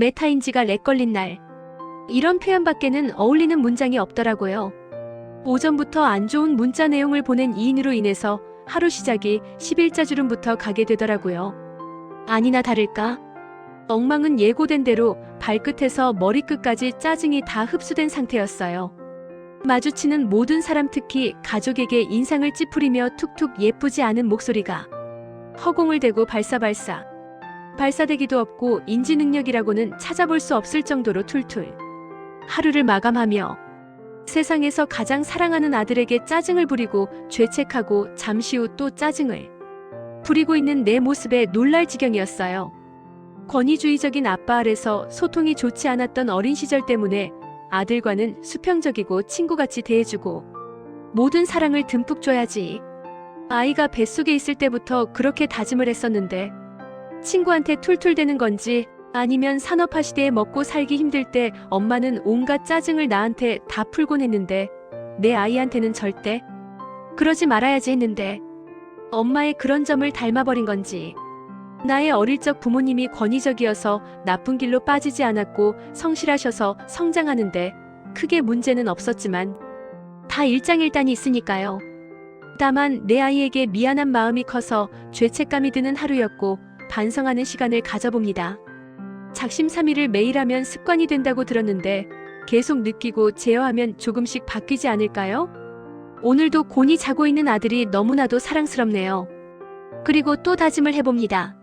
메타인지가 렉 걸린 날. 이런 표현밖에는 어울리는 문장이 없더라고요. 오전부터 안 좋은 문자 내용을 보낸 이인으로 인해서 하루 시작이 11자 주름부터 가게 되더라고요. 아니나 다를까? 엉망은 예고된 대로 발끝에서 머리끝까지 짜증이 다 흡수된 상태였어요. 마주치는 모든 사람 특히 가족에게 인상을 찌푸리며 툭툭 예쁘지 않은 목소리가 허공을 대고 발사발사. 발사대기도 없고 인지 능력이라고는 찾아볼 수 없을 정도로 툴툴. 하루를 마감하며 세상에서 가장 사랑하는 아들에게 짜증을 부리고 죄책하고 잠시 후 또 짜증을 부리고 있는 내 모습에 놀랄 지경이었어요. 권위주의적인 아빠 아래서 소통이 좋지 않았던 어린 시절 때문에 아들과는 수평적이고 친구같이 대해주고 모든 사랑을 듬뿍 줘야지. 아이가 뱃속에 있을 때부터 그렇게 다짐을 했었는데 친구한테 툴툴대는 건지 아니면 산업화 시대에 먹고 살기 힘들 때 엄마는 온갖 짜증을 나한테 다 풀곤 했는데 내 아이한테는 절대 그러지 말아야지 했는데 엄마의 그런 점을 닮아버린 건지 나의 어릴 적 부모님이 권위적이어서 나쁜 길로 빠지지 않았고 성실하셔서 성장하는데 크게 문제는 없었지만 다 일장일단이 있으니까요. 다만 내 아이에게 미안한 마음이 커서 죄책감이 드는 하루였고 반성하는 시간을 가져봅니다. 작심삼일을 매일 하면 습관이 된다고 들었는데 계속 느끼고 제어하면 조금씩 바뀌지 않을까요? 오늘도 곤히 자고 있는 아들이 너무나도 사랑스럽네요. 그리고 또 다짐을 해봅니다.